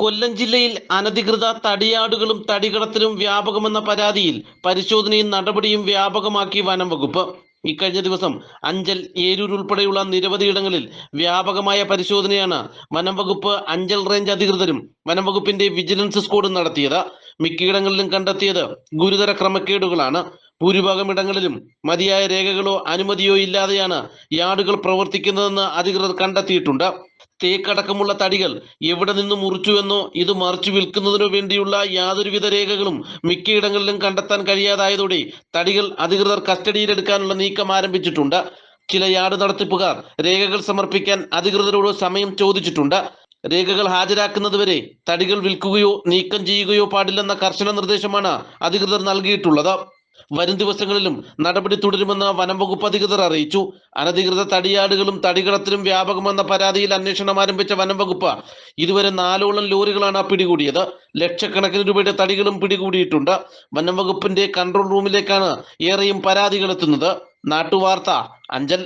കൊല്ലം ജില്ലയിൽ അനധികൃത തടിയാടുകളും തടികടത്തിലും വ്യാപകമെന്ന പരാതിയിൽ പരിശോധനയും നടപടിയും വ്യാപകമാക്കി വനം വകുപ്പ്. ഇക്കഴിഞ്ഞ ദിവസം അഞ്ചൽ ഏരൂർ ഉൾപ്പെടെയുള്ള നിരവധിയിടങ്ങളിൽ വ്യാപകമായ പരിശോധനയാണ് വനം വകുപ്പ് അഞ്ചൽ റേഞ്ച് അധികൃതരും വനം വകുപ്പിന്റെ വിജിലൻസ് സ്ക്വാഡും നടത്തിയത്. മിക്കയിടങ്ങളിലും കണ്ടെത്തിയത് ഗുരുതര ക്രമക്കേടുകളാണ്. ഭൂരിഭാഗം ഇടങ്ങളിലും മതിയായ രേഖകളോ അനുമതിയോ ഇല്ലാതെയാണ് യാർഡുകൾ പ്രവർത്തിക്കുന്നതെന്ന് അധികൃതർ കണ്ടെത്തിയിട്ടുണ്ട്. തേക്കടക്കമുള്ള തടികൾ എവിടെ നിന്ന് മുറിച്ചുവെന്നോ ഇത് മറിച്ചു വിൽക്കുന്നതിനോ വേണ്ടിയുള്ള യാതൊരുവിധ രേഖകളും മിക്കയിടങ്ങളിലും കണ്ടെത്താൻ കഴിയാതായതോടെ തടികൾ അധികൃതർ കസ്റ്റഡിയിലെടുക്കാനുള്ള നീക്കം ആരംഭിച്ചിട്ടുണ്ട്. ചില യാർഡ് നടത്തിപ്പുകാർ രേഖകൾ സമർപ്പിക്കാൻ അധികൃതരോട് സമയം ചോദിച്ചിട്ടുണ്ട്. രേഖകൾ ഹാജരാക്കുന്നതുവരെ തടികൾ വിൽക്കുകയോ നീക്കം ചെയ്യുകയോ പാടില്ലെന്ന കർശന നിർദ്ദേശമാണ് അധികൃതർ നൽകിയിട്ടുള്ളത്. വരും ദിവസങ്ങളിലും നടപടി തുടരുമെന്ന് വനം വകുപ്പ് അധികൃതർ അറിയിച്ചു. അനധികൃത തടിയാടുകളും തടികടത്തിലും വ്യാപകമെന്ന പരാതിയിൽ അന്വേഷണം ആരംഭിച്ച വനം വകുപ്പ് ഇതുവരെ നാലോളം ലോറികളാണ് പിടികൂടിയത്. ലക്ഷക്കണക്കിന് രൂപയുടെ തടികളും പിടികൂടിയിട്ടുണ്ട്. വനം വകുപ്പിന്റെ കൺട്രോൾ റൂമിലേക്കാണ് ഏറെയും പരാതികൾ എത്തുന്നത്. നാട്ടുവാർത്ത അഞ്ചൽ.